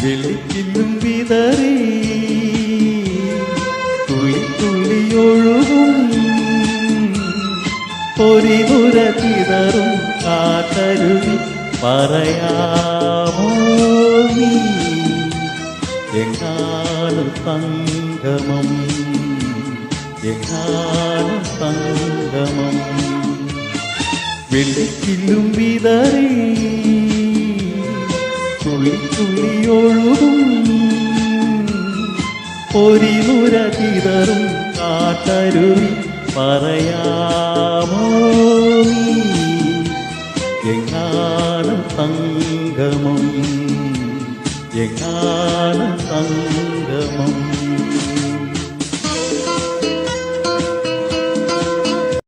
വെള്ളിക്കില്ലും വിതറി തുള്ളി തുള്ളിയൊഴുകും പൊരിതുര ചിതറും കാട്ടരുവി പറയാമോ നീ? എങ്ങാണ് വെള്ളിക്കില്ലും വിതറി തുള്ളിയൊഴുകും പൊരിനുര തിതറും കാട്ടരുവി പറയാമോ എങ്ങാണ് സംഗമം എങ്ങാണ് സംഗമം